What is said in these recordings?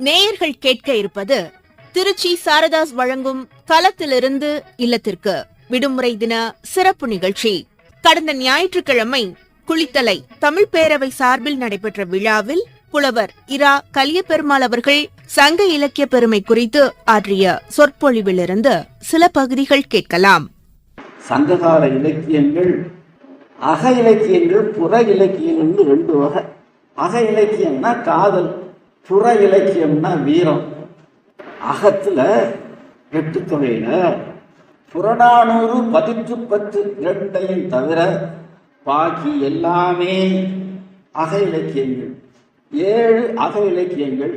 நேயர்கள் கேட்க இருப்பது திருச்சி சாரதாஸ் வழங்கும் களத்திலிருந்து இல்லத்திற்கு விடுமுறை தின சிறப்பு நிகழ்ச்சி. கடந்த ஞாயிற்றுக்கிழமை குளித்தலை தமிழ் பேரவை சார்பில் நடைபெற்ற விழாவில் புலவர் இரா கலியபெருமாள் அவர்கள் சங்க இலக்கிய பெருமை குறித்து ஆற்றிய சொற்பொழிவிலிருந்து சில பகுதிகள் கேட்கலாம். சங்ககால இலக்கியங்கள் அக இலக்கியங்கள் புற இலக்கியங்கள்னு ரெண்டு வகை. அக இலக்கியம்னா காதல் புற இலக்கியம்னா வீரம். அகத்துல எட்டு தொகையில புறநானூறு பதிற்று பத்து இரண்டையும் தவிர பாக்கி எல்லாமே அக இலக்கியங்கள். ஏழு அக இலக்கியங்கள்.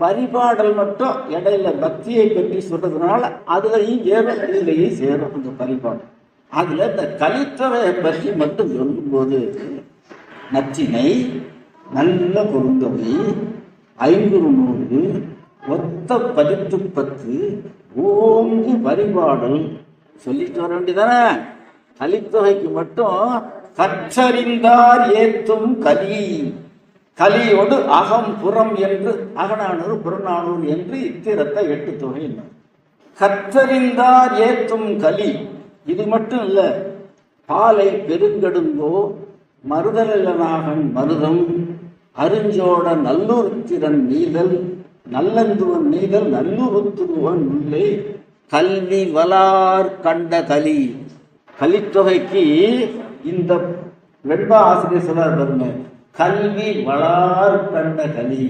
பரிபாடல் மட்டும் இடையில பக்தியை பற்றி சொல்றதுனால அதுலையும் ஏறும் இதுலையும் சேரும் அந்த பரிபாடல். அதுல இந்த கலித்தொகையை பற்றி மட்டும் சொல்லும்போது நச்சினை நல்ல குறுந்தொகை ஐங்குறு நூறு ஒத்த பதித்து பத்து ஓங்கி வழிபாடல். சொல்லிட்டு வர வேண்டியதானே கலித்தொகைக்கு மட்டும் கற்றறிந்தார் ஏத்தும் கலி. கலியோடு அகம் புறம் என்று அகநானூறு புறநானூறு என்று இத்திரத்தை எட்டு தொகை என்ன கற்றறிந்தார் ஏத்தும் கலி. இது மட்டும் இல்ல பாலை பெருங்கடுங்கோ மருதலனாகன் மருதம். அருஞ்சோட நல்லுருத்திரன் நீதல் நல்லந்துவன் நீதல் நல்லுருத்துருவன் உள்ளே. கல்வி வலார் கண்ட கலி. கலித்தொகைக்கு இந்த வெண்பா ஆசிரியர் சொல்றார் பாருங்க கல்வி வளார் கண்ட கலி.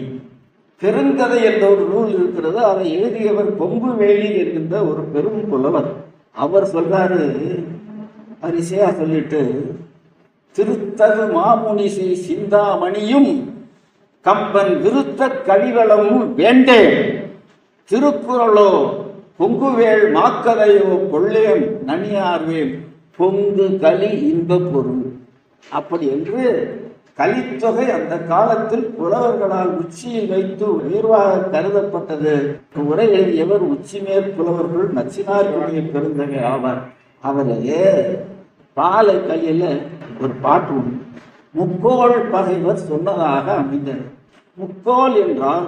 பெருங்கதை என்ற ஒரு நூல் இருக்கிறது அதை எழுதியவர் கொம்பு வேலி என்கின்ற ஒரு பெரும் புலவர். அவர் சொல்றாரு அரிசையா சொல்லிட்டு திருத்தகு மாமுனிசி சிந்தாமணியும் கம்பன் விருத்த கவிவளமும் வேண்டேன். திருக்குறளோ பொங்குவேள் மாக்கதையோ கொள்ளேம் நனியார்வேம் பொங்கு களி இன்ப பொருள். அப்படி என்று கலித்தொகை அந்த காலத்தில் புலவர்களால் உச்சியில் வைத்து உயர்வாக கருதப்பட்டது. உரை எழுதியவர் உச்சிமேல் புலவர்கள் நச்சினார்களுடைய பெருந்தகை ஆவார். அவரே பாலை கலியில ஒரு பாட்டு உண்டு. முக்கோள் பகைவர் சொன்னதாக அமைந்தது. முக்கோல் என்றால்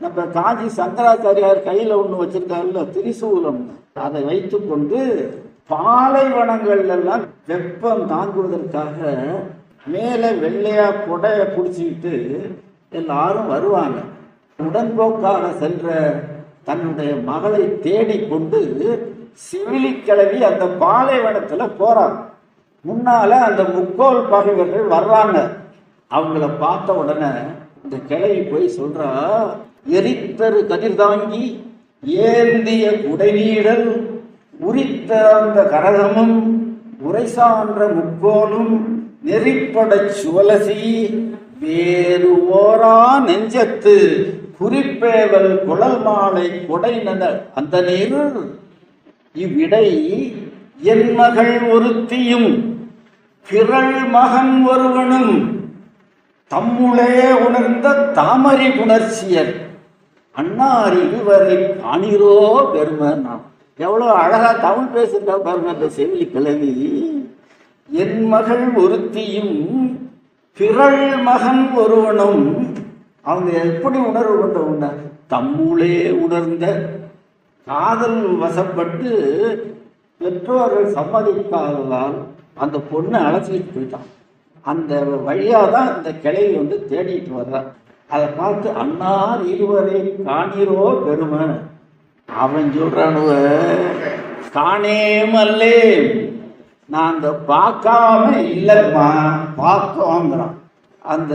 நம்ம காஞ்சி சங்கராச்சாரியார் கையில ஒண்ணு வச்சிருக்காருல்ல திரிசூலம். அதை வைத்துக்கொண்டு பாலைவனங்கள்ல எல்லாம் வெப்பம் தாங்குவதற்காக மேலே வெள்ளையா புடைய பிடிச்சிக்கிட்டு எல்லாரும் வருவாங்க. உடன்போக்காக சென்ற தன்னுடைய மகளை தேடிக்கொண்டு சிவிலி கிளவி அந்த பாலைவனத்துல போறாங்க. முன்னால அந்த முக்கோல் பகைவர்கள் வர்றாங்க. அவங்கள பார்த்த உடனே இந்த கிளவி போய் சொல்றா எரித்தரு கதிர் தாங்கி ஏந்திய குடைநீடல் உரித்த அந்த கரகமும் உரை சான்ற நெறிப்படச் சுவலசி வேறு ஓரா நெஞ்சத்து குறிப்பேவல் குழல் மாலை கொடைநத அந்த நீர் இவ்விடை என் மகள் ஒருத்தியும் பிறள் மகன் ஒருவனும் தம்முளே உணர்ந்த தாமரை புணர்ச்சியர். அன்னார் இதுவரை காணிரோ பெருமை நாம் எவ்வளோ அழகா தமிழ் பேசுறா பாருங்க அந்த செவிலி கிழவி என் மகள் ஒருத்தியும் பிறள் மகன் ஒருவனும். அவங்க எப்படி உணர்வு கொண்டவங்க? தம்முளே உணர்ந்த காதல் வசப்பட்டு பெற்றோர்கள் சம்மதிக்காததால் அந்த பொண்ணை அழைச்சிட்டு போயிட்டான். அந்த வழியாக தான் அந்த கிளை வந்து தேடிட்டு வர்றான் அதை பார்த்து அன்னார் இருவரை காணீரோ பெருமை அவன் சொல்றானுவ காணேமல்லே நான் அந்த பார்க்காம இல்லைம்மா பார்த்தோங்கிறான் அந்த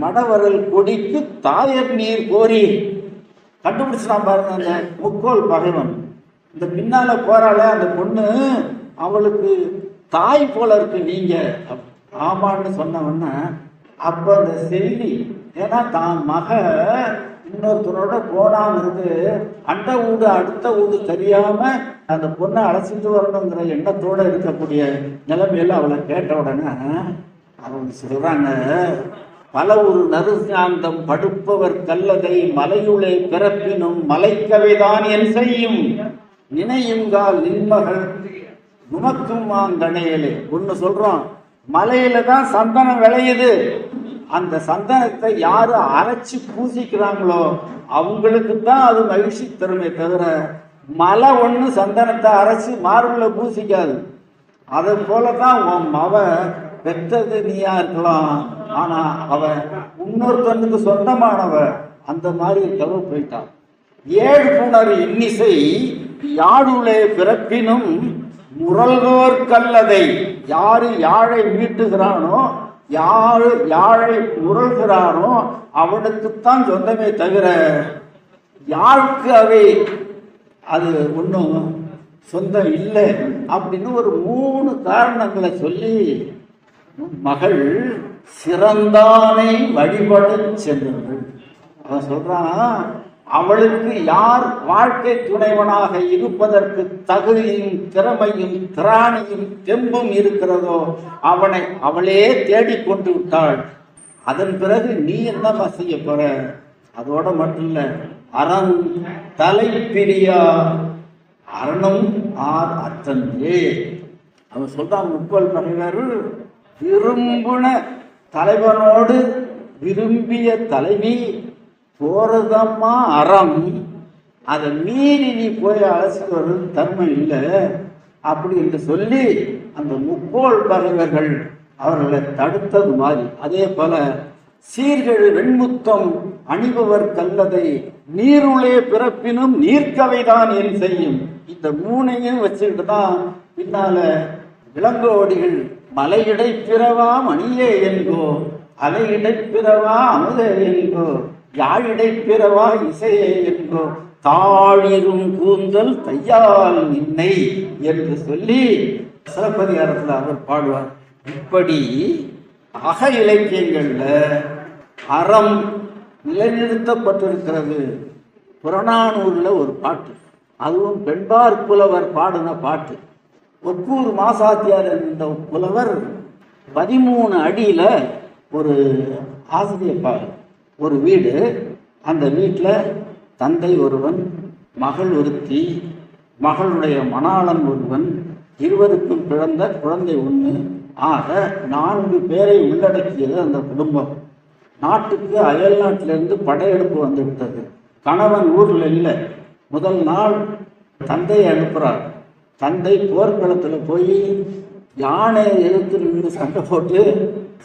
மடவரல் கொடிக்கு தாயர் நீர் கோரி. கண்டுபிடிச்சான் பாருங்க அந்த முக்கோல் பகைவன். இந்த பின்னால போறாள அந்த பொண்ணு அவளுக்கு தாய் போல இருக்கு நீங்க. அப்படி ஆமான்னு சொன்னவொன்னே அப்ப அந்த செல்லி ஏன்னா தான் மக இன்னொருத்தரோட போனான்னு இருந்து அண்ட வீடு அடுத்த வீடு தெரியாம அந்த பொண்ணை அழைச்சிட்டு வரணுங்கிற எண்ணத்தோட இருக்கக்கூடிய நிலைமையில அவளை கேட்ட உடனே அவங்க சொல்றாங்க பல ஒரு நறுசாந்தம் படுப்பவர் கல்லதை மலையுளே பிறப்பினும் மலைக்கவைதான் என் செய்யும். நினையுங்கால் நின்மகள் உமக்கும் வாங்கணையலே ஒன்று சொல்றோம் மலையில தான் சந்தனம் விளையுது. அந்த சந்தனத்தை யாரு அரைச்சு பூசிக்கிறாங்களோ அவங்களுக்கு தான் அது மகிழ்ச்சி தருமே தவிர மலை ஒண்ணு சந்தனத்தை அரைச்சு மார்பில் பூசிக்காது. அது போலதான் உன் மவ பெற்றது நீயா இருக்கலாம். ஆனா அவ இன்னொருத்தனுக்கு சொந்தமானவ. அந்த மாதிரி இருக்கவ போயிட்டான். ஏழு புணர் இன்னிசை யாடுலே பிறப்பினும் முரல்கோர் கல்லதை. யாரு யாழை மீட்டுகிறானோ யாரு யாழை முரல்கிறானோ அவனுக்குத்தான் சொந்தமே தவிர யாருக்கு அவை? அது ஒன்றும் சொந்தம் இல்லை அப்படின்னு ஒரு மூணு காரணங்களை சொல்லி மகள் சிறந்தானை வழிபட சென்றாள் அவன் சொல்றான் அவளுக்கு யார் வாழ்க்கை துணைவனாக இருப்பதற்கு தகுதியும் திறமையும் திராணியும் தெம்பும் இருக்கிறதோ அவனை அவளே தேடிக்கொண்டு விட்டாள். அதன் பிறகு நீ என்னம்மா செய்ய போற? அதோட மட்டும் இல்ல அறம் தலை பிரியா அரணம் ஆர் அத்தன்றே. அவன் சொல்றான் முக்கோல் பகைவர் விரும்புன தலைவனோடு விரும்பிய தலைவி போறதம்மா அறம். அதை மீறி நீ போய் அழைச்சிட்டு வர்றது தர்மம் இல்லை. அப்படி என்று சொல்லி அந்த முக்கோள் பகைவர்கள் அவர்களை தடுத்தது மாதிரி. அதே போல சீர்கெழு வெண்முத்தம் அணிபவர் கல்லதை நீருளே பிறப்பினும் நீர்க்கவைதான் என் செய்யும். இந்த மூணையும் வச்சுக்கிட்டு தான் பின்னால விலங்கோடிகள் மலையிடை பிறவா மணியே என்கோ அலையிடை பிறவா அமுதே என்கோ யாழிடை பிறவா இசையே என்கோ தாழிரும் கூந்தல் தையால் நின்னை என்று சொல்லி சிலப்பதிகாரத்தில் அவர் பாடுவார். இப்படி அக இலக்கியங்கள்ல அறம் நிலைநிறுத்தப்பட்டிருக்கிறது. புறநானூரில் ஒரு பாட்டு. அதுவும் பெண்பார் புலவர் பாடின பாட்டு. ஒக்கூர் மாசாத்தியார் என்ற புலவர் பதிமூணு அடியில் ஒரு ஆசிரியர் பாரு ஒரு வீடு. அந்த வீட்டில் தந்தை ஒருவன் மகள் ஒருத்தி மகளுடைய மணாளன் ஒருவன் இருவருக்கும் பிறந்த குழந்தை ஒன்று ஆக நான்கு பேரை உள்ளடக்கியது அந்த குடும்பம். நாட்டுக்கு அயல் நாட்டிலிருந்து படையெடுப்பு வந்துவிட்டது. கணவன் ஊரில் இல்லை. முதல் நாள் தந்தையை அனுப்புகிறார் தந்தை போர்க்களத்தில் போய் யானையை எழுத்து நின்று சண்டை போட்டு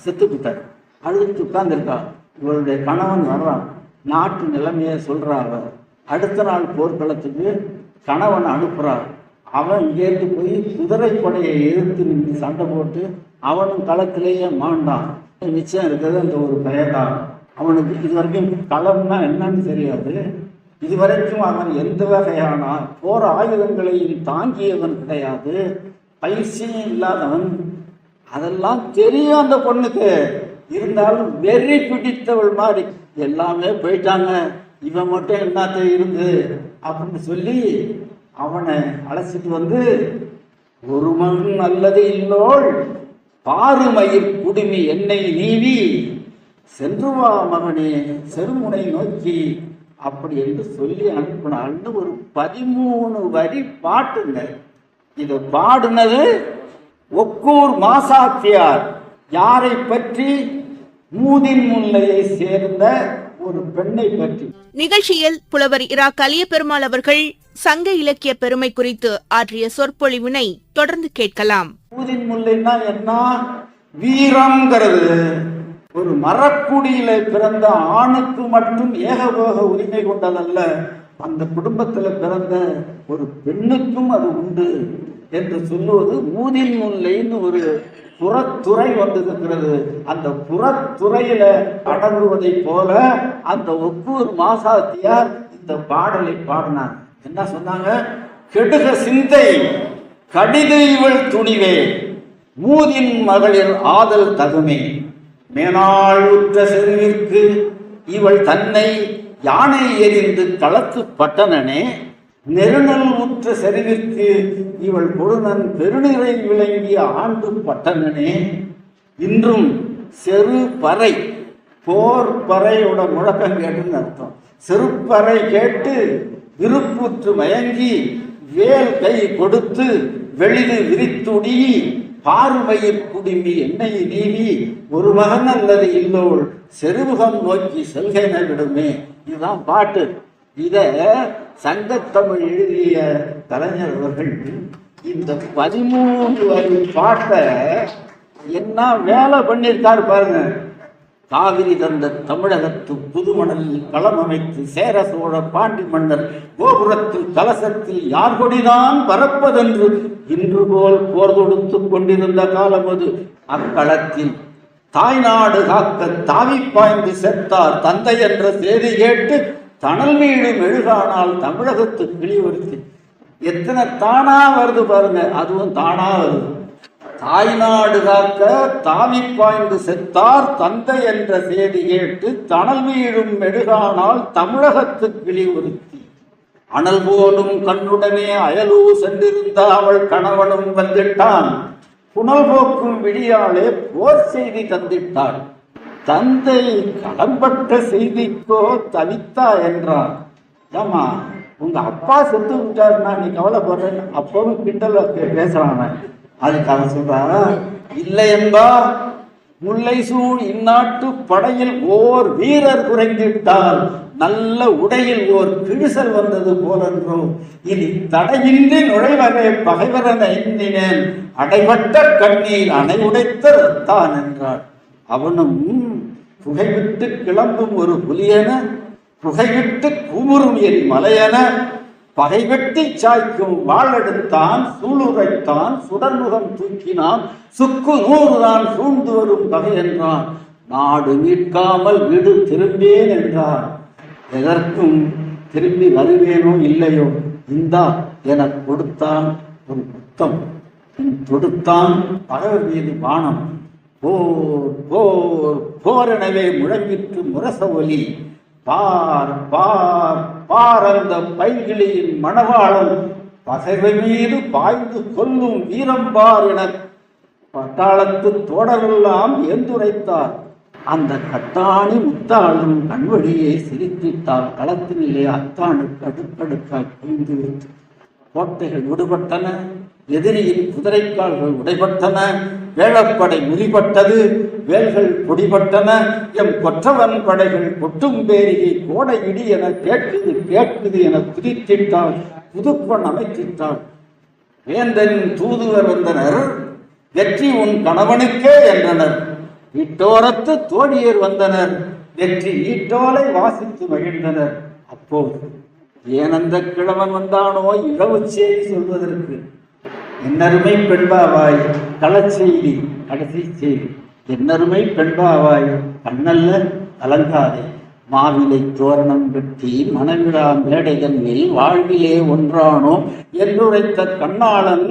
செத்துக்கிட்டார் அழுது அழுதுட்டு இவருடைய கணவன் வர்றான். நாட்டு நிலைமையை சொல்றா அவ அடுத்த நாள் போர்க்களத்துக்கு கணவன் அனுப்புறார். அவன் இங்கேருந்து போய் குதிரைப்படையை எதிர்த்து நின்று சண்டை போட்டு அவனும் களத்திலேயே மாண்டான். நிச்சயம் இருக்கிறது அந்த ஒரு பெயர்தான் அவனுக்கு இது வரைக்கும் களம்னா என்னன்னு தெரியாது. இதுவரைக்கும் அவன் எந்த வகையான போர் ஆயுதங்களையும் தாங்கியவன் கிடையாது. பயிற்சியும் இல்லாதவன். அதெல்லாம் தெரியும் அந்த பொண்ணுக்கு. இருந்தாலும் வெறி பிடித்தவள் மாதிரி. எல்லாமே போயிட்டாங்க. இவன் மட்டும் என்னத்த இருந்து? அப்படின்னு சொல்லி அவனை அழைச்சிட்டு வந்து ஒரு மகன் அல்லது இல்லோள். பாருமயிர் குடுமி என்னை நீவி. சென்றுவா மகனே செருமுனை நோக்கி. அப்படி என்று சொல்லி அனுப்பினாள்னு ஒரு பதிமூணு வரி பாட்டுங்க. இதை பாடுனது ஒக்கூர் மாசாத்தியார். யாரை பற்றி மூதின் முல்லையை சேர்ந்த ஒரு பெண்ணை பற்றி? நிகழ்ச்சியில் புலவர் இரா கலியபெருமாள் அவர்கள் சங்க இலக்கிய பெருமை குறித்து ஆற்றிய சொற்பொழிவினை தொடர்ந்து கேட்கலாம். மூதின் முல்லைன்னா என்ன? வீரம்ங்கிறது. ஒரு மரக்குடியில பிறந்த ஆணுக்கு மட்டும் ஏகபோக உரிமை கொண்டதல்ல. அந்த குடும்பத்துல பிறந்த ஒரு பெண்ணுக்கும் அது உண்டு. என்று சொல்லுவது மூதின் முல்லைன்னு ஒரு புறத்துறை வந்திருக்கிறது அந்த புறத்துறையில அடங்குவதைப் போல அந்த ஒக்கூர் மாசாத்தியார் இந்த பாடலை பாடினார். என்ன சொன்னாங்க? கெடுக சிந்தை கடிதைவள் இவள் துணிவே மூதின் மகளிர் ஆதல் தகுமே. மேனாள் உற்ற செருவிற்கு இவள் தன்னை யானை எறிந்து களத்து பட்டனனே நெருநல் உற்ற செறிவிற்கு இவள் கொடுநன் பெருநிறை விளங்கிய ஆண்டு பட்டனனே. இன்றும் செரு பறை போர் பறையோட முழக்கம் கேட்டுன்னு அர்த்தம். செருப்பறை கேட்டு விருப்புற்று மயங்கி வேல் கை கொடுத்து வெளிது விரித்துடி பார்வையில் குடுமி என்னை நீவி ஒரு மகன் அல்லது இல்லோள் செருமுகம் நோக்கி செல்கென விடுமே. இதுதான் பாட்டு. இத சங்கத்தமிழ் எழுதிய கலைஞர் அவர்கள் இந்த பதிமூன்று வரி பாட்டை என்ன வேலை பண்ணியிருக்காரு பாருங்க. காவிரி தந்த தமிழகத்து புதுமணலில் களம் அமைத்து சேர சோழ பாண்டி மன்னர் கோபுரத்தில் கலசத்தில் யார் கொடிதான் பறப்பதென்று இன்று போல் போர் தொடுத்து கொண்டிருந்த காலம் அது. அக்களத்தில் தாய்நாடு காக்க தாவி பாய்ந்து செத்தார் தந்தை என்ற செய்தி கேட்டு தணல் வீடு மெழுகானால் தமிழகத்து கிளிவருத்தி எத்தனை தானா வருது பாருங்க. அதுவும் தானா வருது. தாய்நாடு காக்க தாவி பாய்ந்து செத்தார் தந்தை என்ற செய்தி கேட்டு தணல் வீழும் மெழுகானால் தமிழகத்து கிளி ஒருத்தி அனல் போலும் கண்ணுடனே அயலூ சென்றிருந்த அவள் கணவனும் வந்திட்டான். புனல் போக்கும் விடியாலே போர் செய்தி தந்திட்டாள். தந்தை கடம்பட்ட செய்திக்கோ தவித்தா என்றான். ஏமா உங்க அப்பா செத்து விட்டாருன்னா நீ கவலைப்படுறேன்னு அப்பவும் கிண்டல் பேசுறான் அதுக்காக அதுக்கு அவன் சொல்றான் இல்லை என்பா முல்லை சூழ் இந்நாட்டு படையில் ஓர் வீரர் குறைந்திட்டால் நல்ல உடையில் ஓர் கிடுசல் வந்தது போலன்றோ. இனி தடையின்றி நுழைவரே பகைவரன் எண்ணினேன். அடைபட்ட கண்ணீர் அணை உடைத்தான் என்றாள். அவனும் புகைவிட்டு கிளம்பும் ஒரு புலியென புகைவிட்டு கூமுறும் எரி மலையென பகை வெட்டி சாய்க்கும் வாழெடுத்தான் சூளுரைத்தான் சுடர்முகம் தூக்கினான் சுக்கு நூறுதான் சூழ்ந்து வரும் பகை என்றான். நாடு மீட்காமல் வீடு திரும்பேன் என்றார். எதற்கும் திரும்பி வருவேனோ இல்லையோ இந்தா என கொடுத்தான் ஒரு புத்தம். தொடுத்தான் பகவர் மீது வானம் போர் போர் போர் முழங்கிற்று முரச ஒலி. பார் பார் பார் அந்த பைகிளியின் மணவாளன் பகைவை மீது பாய்ந்து கொல்லும் வீரம்பார் என பட்டாளத்து தோடரெல்லாம் எந்துரைத்தார் அந்த கட்டாணி முத்தாளும் கண்வழியை சிரித்திட்டால் களத்தினிலே அத்தானுக்கு அடுக்கடுக்காய் குவிந்து வைத்து கோட்டைகள் விடுபட்டன எதிரியின் குதிரைக்கால்கள் உடைபட்டன. வேளப்படை முறிபட்டது வேல்கள் பொடிபட்டன எம் கொற்றவன் படைகள் கொட்டும் பேரியை கோடை இடி என கேட்குது கேட்குது என துதித்திட்டாள் புதுப்பன் அமைத்திட்டாள் வேந்தனின் தூதுவர் வந்தனர் வெற்றி உன் கணவனுக்கே என்றனர். இட்டோரத்து தோழியர் வந்தனர் வெற்றி ஈட்டோலை வாசித்து மகிழ்ந்தனர். அப்போது ஏன் கிழவன் வந்தானோ இழவு செய்தி சொல்வதற்கு? என்னருமை பெண்பாவாய் களச்செய்தி கடைசி செய்தி. என்னருமை பெண்பாவாய் கண்ணல்ல கலங்காதே மாவிலை தோரணம் வெட்டி மணவிழா மேடைதன்னில் வாழ்விலே ஒன்றானோ? என்றுரைத்த கண்ணாளன்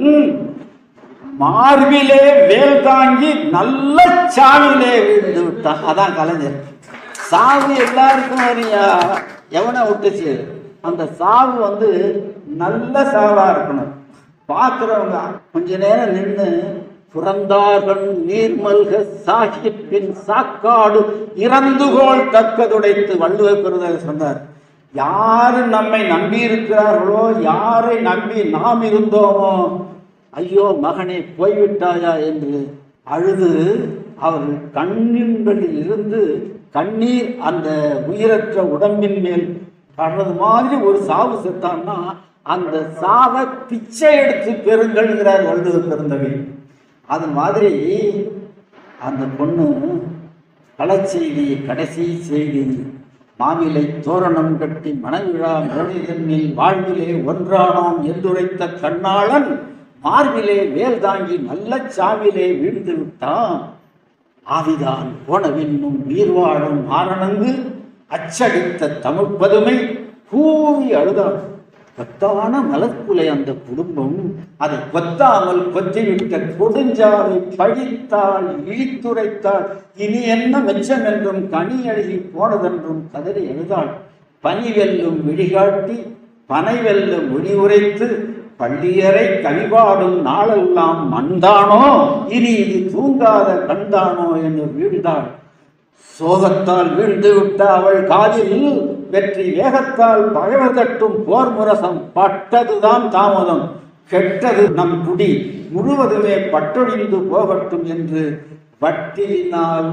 மார்பிலே வேல் தாங்கி நல்ல சாவிலே விழுந்து விட்டான். அதான் கலைஞர். சாவு எல்லாருக்கும் அறியா எவனை விட்டுச்சு அந்த சாவு வந்து நல்ல சாவா இருக்கணும். பார்க்குறவங்க கொஞ்ச நேரம் நின்று புறந்தார்கள் நீர்மல்க சாகிப்பின் சாக்காடு இறந்துகோள் தக்கதுடைத்து வள்ளுவர் பெருதர் சொன்னார். யாரு நம்மை நம்பி இருக்கிறார்களோ யாரை நம்பி நாம் இருந்தோமோ ஐயோ மகனே போய்விட்டாயா? என்று அழுது அவர்கள் கண்ணின்களில் இருந்து கண்ணீர் அந்த உயிரற்ற உடம்பின் மேல் படுறது மாதிரி ஒரு சாவு செத்தான்னா அந்த சாவை பிச்சை எடுத்து பெறுங்கள்ங்கிறார் வள்ளுவ பெருந்தகை. அது மாதிரி அந்த பொண்ணு களச்செய்தி கடைசி செய்தி மாவிலை தோரணம் கட்டி மனவிழா மனிதனில் வாழ்விலே ஒன்றானோம் என்றுரைத்த கண்ணாளன் மார்பிலே வேல் தாங்கி நல்ல சாவிலே வீழ்ந்து விட்டான். ஆவிதான் போனவின்னும் உயிர் வாழும் மாரணங்கு அச்சடித்த தமிழ் பதுமை கூவி அழுதாள் கொத்தான மலர்குலை அந்த குடும்பம் அதை கொத்தாமல் கொத்திவிட்ட கொடுஞ்சாவை படித்தால் இழித்துரைத்தாள். இனி என்ன மெச்சம் என்றும் கனி அழகி போனதென்றும் கதறி எழுதாள் பனி வெல்லும் விழிகாட்டி பனை வெல்லும் ஒளி உரைத்து பள்ளியரை கவிபாடும் நாளெல்லாம் மண்தானோ இனி இது தூங்காத கண்தானோ என்று வீழ்ந்தாள். சோகத்தால் வீழ்ந்துவிட்ட அவள் காதில் வெற்றி வேகத்தால் பகைவர் தட்டும் போர் முரசம். பட்டதுதான் தாமதம். கெட்டது நம் குடி. முழுவதுமே பட்டொழிந்து போகட்டும் என்று வட்டியினால்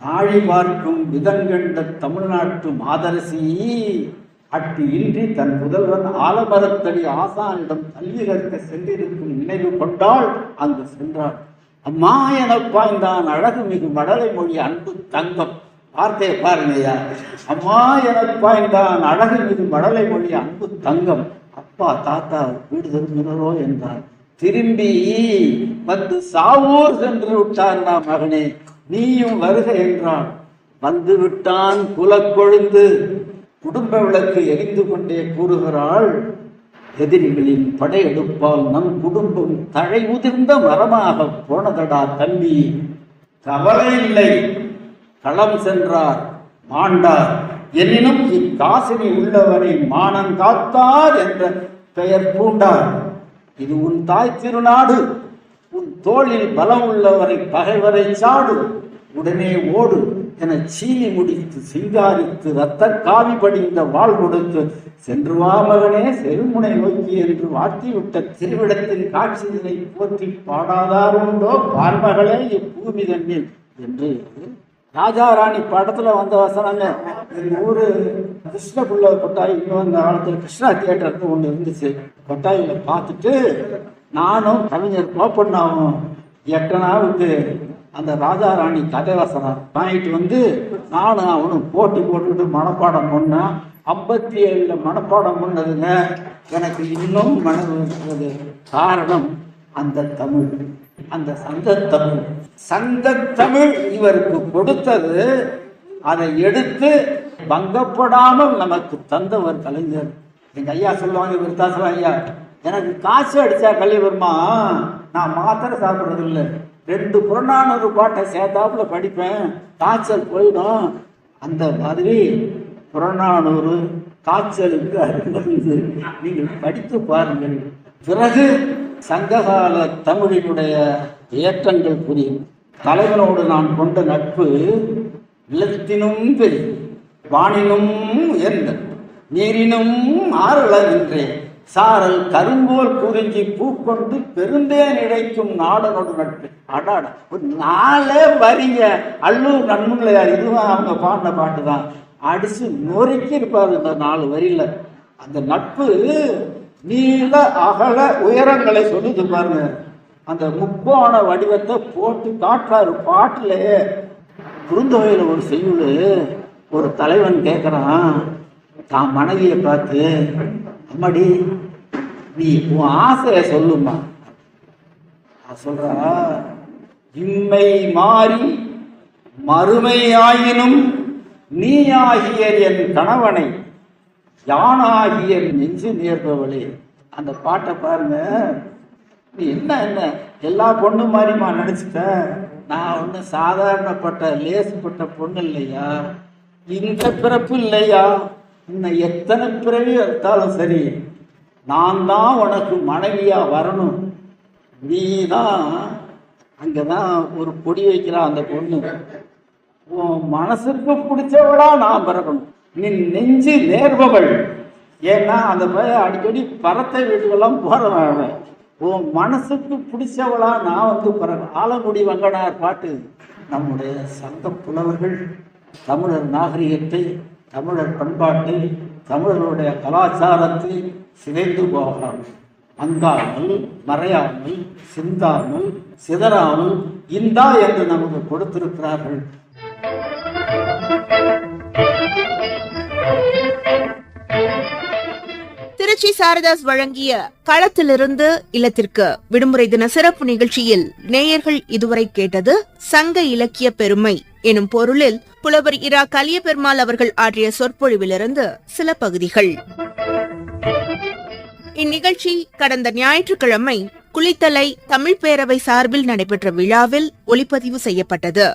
ஆழி பார்க்கும் விதங்கண்ட தமிழ்நாட்டு மாதரசி அட்டு இன்றி தன் புதல்வன் ஆலமரத்தடி ஆசானிடம் கல்வி கற்க சென்றிருக்கும் நினைவு கொண்டால் அங்கு சென்றாள். அம்மா என பாய்ந்தான் அழகு மிகு மடலை மொழி அன்பு தங்கம். வார்த்தையை பாருங்கய்யா. அம்மா என பாய்ந்தான் அழகு மிகு மடலை மொழி அன்பு தங்கம். அப்பா தாத்தா வீடு திரும்பினரோ என்றார். திரும்பி வந்து சாவூர் சென்று விட்டார்டா மகனே. நீயும் வருக என்றான். வந்து விட்டான் குலக்கொழுந்து. குடும்ப விளக்கு எரிந்து கொண்டே கூறுகிறாள். எதிரிகளின் படையெடுப்பால் நம் குடும்பம் தழை உதிர்ந்த மரமாக போனதடா தம்பி. கவலை இல்லை. களம் சென்றார். மாண்டார். எனினும் இக்காசினி உள்ளவரை மானம் காத்தார் என்ற பெயர் பூண்டார். இது உன் தாய் திருநாடு. உன் தோளில் பலம் உள்ளவரை பகைவரை சாடு. உடனே ஓடு. என சீனி முடித்து சிங்காரித்து ரத்த காவி படிந்த வாழ் கொடுத்து சென்று வா மகனே செருமுனை நோக்கி என்று வாட்டிவிட்ட திருவிடத்தின் காட்சியினை போற்றி பாடாதாருண்டோ பார்மகளே இப்பூமி தண்ணில் என்று ராஜா ராணி படத்துல வந்த வசனங்க. எங்க ஊரு கிருஷ்ணபுள்ள கொட்டாய் இன்னும் அந்த காலத்துல கிருஷ்ணா தியேட்டர்னு ஒண்ணு இருந்துச்சு. கொட்டாயில பார்த்துட்டு நானும் கவிஞர் கோப்பண்ணாவும் எட்டனாவுக்கு அந்த ராஜா ராணி கதை வாங்கிட்டு வந்து நானும் அவனும் போட்டி போட்டுக்கிட்டு மனப்பாடம் பண்ணேன் ஐம்பத்தி ஏழில் மனப்பாடம் பண்ணதுங்க. எனக்கு இன்னும் மனது இருக்கிறது. காரணம் அந்த தமிழ். அந்த சங்க தமிழ். சங்க தமிழ் இவருக்கு கொடுத்தது அதை எடுத்து பங்கப்படாமல் நமக்கு தந்தவர் கலைஞர். எங்கள் ஐயா சொல்லுவாங்க இவர் தான் சொல்லுவாங்க ஐயா. எனக்கு காசு அடித்தா கல்வி நான் மாத்திரை சாப்பிட்றது இல்லை ரெண்டு புறநானூறு பாட்டை சேர்த்தாப்புல படிப்பேன். காய்ச்சல் போயிடும். அந்த மாதிரி புறநானூறு காய்ச்சலுக்கு அருமருந்து நீங்கள் படித்து பாருங்கள். பிறகு சங்ககால தமிழினுடைய ஏற்றங்கள் புரியும். தலைவனோடு நான் கொண்ட நட்பு நிலத்தினும் பெரிய வானினும் உயர்ந்த நீரினும் ஆறளவின்றே சாரல் கருங்கோல் குறிஞ்சி பூக்கொண்டு பெருந்தேன் இழைக்கும் நாடனோடு நட்பு. அடாடா ஒரு நாளே வரிங்க. அல்லூர் நன்முல்லையார் இதுதான் அவங்க பாடின பாட்டு தான். அடிச்சு நொறுக்கி இருப்பார் இந்த நாலு வரியில. அந்த நட்பு நீள அகல உயரங்களை சொல்லுது பாருங்க. அந்த முக்கோண வடிவத்தை போட்டு காட்டுறாரு பாட்டிலே. குறுந்தொகையில் ஒரு செய்யுள் ஒரு தலைவன் கேட்குறான் தான் மனைவியை பார்த்து அம்மாடி நீ உன் ஆசையை சொல்லுமா நான் சொல்றா இம்மை மாறி மறுமையாயினும் நீ ஆகிய என் கணவனை யானாகிய நெஞ்சு நேர்பவளே. அந்த பாட்டை பாருங்க. நீ என்ன என்ன? எல்லா பொண்ணு மாதிரிமா நினச்சிட்ட நான் ஒன்றும் சாதாரணப்பட்ட லேசுப்பட்ட பொண்ணு இல்லையா? இந்த பிறப்பு இல்லையா? உன்னை எத்தனை பிறவி எடுத்தாலும் சரி நான் தான் உனக்கு மனைவியா வரணும். நீ தான் அங்கே தான் ஒரு பொடி வைக்கிறா அந்த பொண்ணு. உன் மனசுக்கு பிடிச்சவளா நான் பிறக்கணும். நீ நெஞ்சு நேர்பவள். ஏன்னா அந்த பையன் அடிக்கடி பறத்தை வீட்டுக்கெல்லாம் போறவன் உன் மனசுக்கு பிடிச்சவளா நான் வந்து பிறக்கணும். ஆலங்குடி வங்கனார் பாட்டு நம்முடைய சங்க புலவர்கள் தமிழர் நாகரிகத்தை தமிழர் பண்பாட்டை தமிழருடைய கலாச்சாரத்தை சிதைந்து போகிறார்கள் அங்காமல் மறையாமல் சிந்தாமல் சிதறாமல் இந்தா என்று நமக்கு கொடுத்திருக்கிறார்கள். திருச்சி சாரதாஸ் வழங்கிய களத்திலிருந்து இல்லத்திற்கு விடுமுறை தின சிறப்பு நிகழ்ச்சியில் நேயர்கள் இதுவரை கேட்டது சங்க இலக்கிய பெருமை எனும் பொருளில் புலவர் இரா கலியபெருமாள் அவர்கள் ஆற்றிய சொற்பொழிவிலிருந்து சில பகுதிகள். இந்நிகழ்ச்சி கடந்த ஞாயிற்றுக்கிழமை குளித்தலை தமிழ் பேரவை சார்பில் நடைபெற்ற விழாவில் ஒளிப்பதிவு செய்யப்பட்டது.